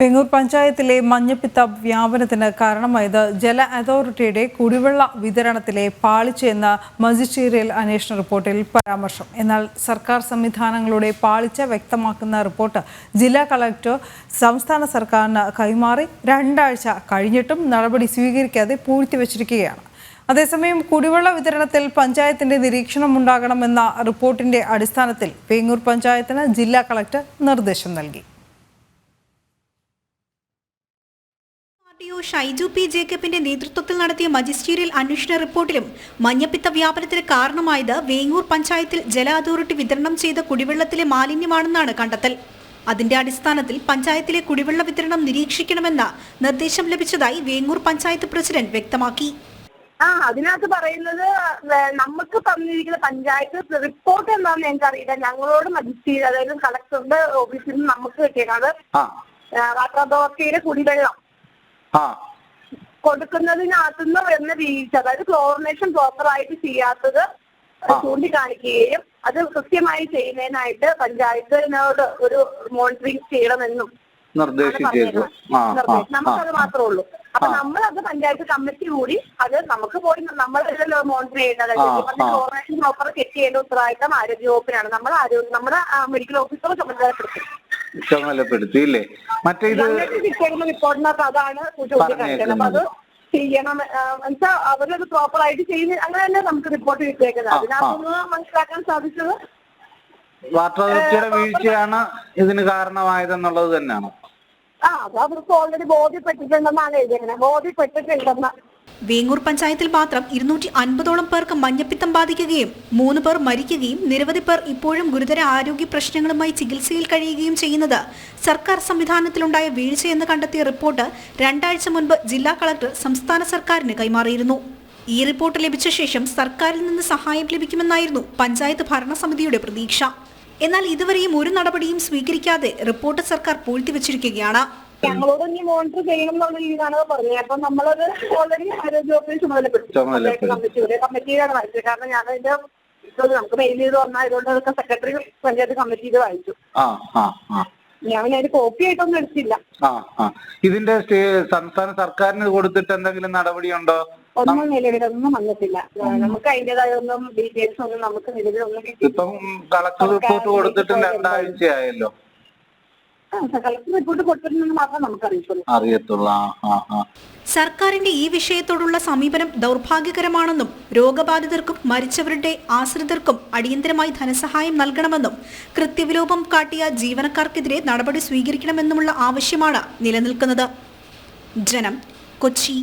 പെങ്ങൂർ പഞ്ചായത്തിലെ മഞ്ഞപ്പിത്ത വ്യാപനത്തിന് കാരണമായത് ജല അതോറിറ്റിയുടെ കുടിവെള്ള വിതരണത്തിലെ പാളിച്ച എന്ന മജിസ്റ്റീരിയൽ അന്വേഷണ റിപ്പോർട്ടിൽ പരാമർശം. എന്നാൽ സർക്കാർ സംവിധാനങ്ങളുടെ പാളിച്ച വ്യക്തമാക്കുന്ന റിപ്പോർട്ട് ജില്ലാ കളക്ടർ സംസ്ഥാന സർക്കാരിന് കൈമാറി രണ്ടാഴ്ച കഴിഞ്ഞിട്ടും നടപടി സ്വീകരിക്കാതെ പൂഴ്ത്തിവച്ചിരിക്കുകയാണ്. അതേസമയം കുടിവെള്ള വിതരണത്തിൽ പഞ്ചായത്തിന്റെ നിരീക്ഷണം ഉണ്ടാകണമെന്ന റിപ്പോർട്ടിന്റെ അടിസ്ഥാനത്തിൽ പെങ്ങൂർ പഞ്ചായത്തിന് ജില്ലാ കളക്ടർ നിർദ്ദേശം നൽകി. ഡി ഒ ഷൈജു പി ജേക്കബിന്റെ നേതൃത്വത്തിൽ നടത്തിയ മജിസ്റ്റീരിയൽ അന്വേഷണ റിപ്പോർട്ടിലും മഞ്ഞപ്പിത്ത വ്യാപനത്തിന് കാരണമായത് വേങ്ങൂർ പഞ്ചായത്തിൽ ജല അതോറിറ്റി വിതരണം ചെയ്ത കുടിവെള്ളത്തിലെ മാലിന്യമാണെന്നാണ് കണ്ടെത്തൽ. അതിന്റെ അടിസ്ഥാനത്തിൽ പഞ്ചായത്തിലെ കുടിവെള്ള വിതരണം നിരീക്ഷിക്കണമെന്ന നിർദ്ദേശം ലഭിച്ചതായി വേങ്ങൂർ പഞ്ചായത്ത് പ്രസിഡന്റ് വ്യക്തമാക്കി. ആ അതിനകത്ത് പറയുന്നത് നമുക്ക് തന്നിരിക്കുന്ന പഞ്ചായത്ത് റിപ്പോർട്ട് എന്താണെന്ന് ഞങ്ങൾക്ക് അറിയില്ല ഞങ്ങളോട് മജിസ്ട്രേറ്റ് അതായത് കളക്ടറുടെ ഓഫീസിൽ നിന്ന് നമുക്ക് കിട്ടിയത് ആ വാട്ടർ അതോറിറ്റിയുടെ കുടിവെള്ളം. കൊടുക്കുന്നതിനകത്തുനിന്ന് വരുന്ന വീഴ്ച അതായത് ക്ലോറിനേഷൻ പ്രോപ്പറായിട്ട് ചെയ്യാത്തത് ചൂണ്ടിക്കാണിക്കുകയും അത് കൃത്യമായി ചെയ്യുന്നതിനായിട്ട് പഞ്ചായത്തിനോട് ഒരു മോണിറ്ററിംഗ് ചെയ്യണമെന്നും നിർദ്ദേശിച്ചിരുന്നു നമുക്കത് മാത്രമേ ഉള്ളൂ. അപ്പൊ നമ്മൾ അത് പഞ്ചായത്ത് കമ്മിറ്റി കൂടി അത് നമുക്ക് പോയി നമ്മൾ മോണിറ്റർ ചെയ്യുന്നത്. കോർണേഷൻ പ്രോപ്പർ ചെക്ക് ചെയ്യേണ്ട ഉത്തരവാദിത്തം ആരോഗ്യ വകുപ്പിനാണ്. നമ്മൾ ആരോഗ്യ നമ്മുടെ മെഡിക്കൽ ഓഫീസർ ചുമതലപ്പെടുത്തി. ചുമതലപ്പെടുത്തി ഇല്ലേ മറ്റേ ഇത് കിട്ടിയിരുന്ന റിപ്പോർട്ടിനകത്ത് അതാണ് ചൂണ്ടിക്കാണിക്കുന്നത് അപ്പൊ അത് ചെയ്യണം. എന്നുവെച്ചാൽ അവരത് പ്രോപ്പർ ആയിട്ട് ചെയ്യുന്ന അങ്ങനെ തന്നെ നമുക്ക് റിപ്പോർട്ട് കിട്ടിയേക്കുന്നത്. അതിനകത്തുനിന്ന് മനസ്സിലാക്കാൻ സാധിച്ചത്. വാട്ടർ അതോറിറ്റിയുടെ വീഴ്ചയാണ് ഇതിന് കാരണമായതെന്നുള്ളത് തന്നെയാണ്. ആ ഓൾറെഡി വേങ്ങൂർ പഞ്ചായത്തിൽ മാത്രം ഇരുന്നൂറ്റി അൻപതോളം പേർക്ക് മഞ്ഞപ്പിത്തം ബാധിക്കുകയും മൂന്ന് പേർ മരിക്കുകയും നിരവധി പേർ ഇപ്പോഴും ഗുരുതര ആരോഗ്യ പ്രശ്നങ്ങളുമായി ചികിത്സയിൽ കഴിയുകയും ചെയ്യുന്നത് സർക്കാർ സംവിധാനത്തിലുണ്ടായ വീഴ്ചയെന്ന് കണ്ടെത്തിയ റിപ്പോർട്ട് രണ്ടാഴ്ച മുൻപ് ജില്ലാ കളക്ടർ സംസ്ഥാന സർക്കാരിന് കൈമാറിയിരുന്നു. ഈ റിപ്പോർട്ട് ലഭിച്ച ശേഷം സർക്കാരിൽ നിന്ന് സഹായം ലഭിക്കുമെന്നായിരുന്നു പഞ്ചായത്ത് ഭരണസമിതിയുടെ പ്രതീക്ഷ. എന്നാൽ ഇതുവരെയും ഒരു നടപടിയും സ്വീകരിക്കാതെ റിപ്പോർട്ട് സർക്കാർ പൂഴ്ത്തിവെച്ചിരിക്കുകയാണ് ഞങ്ങളോട് ഇനി മോണിറ്റർ ചെയ്യണം എന്നുള്ള രീതിയിലാണ് പറഞ്ഞത്. അപ്പൊ നമ്മളത് ഓൾറെഡി ആരോഗ്യ ഓഫീസ് ചുമതലപ്പെടുത്തി. കമ്മിറ്റിയുടെ കമ്മിറ്റിയാണ് വായിച്ചത്. കാരണം ഞാൻ അതിന്റെ ഇത് നമുക്ക് മെയിൽ ചെയ്ത് വന്നായതുകൊണ്ട് അതൊക്കെ സെക്രട്ടറി പഞ്ചായത്ത് കമ്മിറ്റിയിൽ വായിച്ചു. ആ ആ ആ. ഞാൻ പിന്നെ അതിന് കോപ്പി ആയിട്ടൊന്നും എടുത്തില്ല. ആ ആ. ഇതിന്റെ സംസ്ഥാന സർക്കാരിന് കൊടുത്തിട്ട് എന്തെങ്കിലും നടപടിയുണ്ടോ? ഒന്നും നിലവിലൊന്നും വന്നിട്ടില്ല. നമുക്ക് അതിന്റേതായ ഒന്നും ഡീറ്റെയിൽസ് ഒന്നും നമുക്ക് നിലവിലൊന്നും കിട്ടി ഇപ്പം കളക്ടർ റിപ്പോർട്ട് കൊടുത്തിട്ടും രണ്ടാഴ്ചയായല്ലോ. കളക്ടർ റിപ്പോർട്ട് കൊടുത്തിട്ടുണ്ടെന്ന് നമുക്ക് അറിയത്തുള്ളൂ. സർക്കാരിന്റെ ഈ വിഷയത്തോടുള്ള സമീപനം ദൗർഭാഗ്യകരമാണെന്നും രോഗബാധിതർക്കും മരിച്ചവരുടെ ആശ്രിതർക്കും അടിയന്തരമായി ധനസഹായം നൽകണമെന്നും കൃത്യവിലോപം കാട്ടിയ ജീവനക്കാർക്കെതിരെ നടപടി സ്വീകരിക്കണമെന്നുമുള്ള ആവശ്യമാണ് നിലനിൽക്കുന്നത്. ജനം കൊച്ചി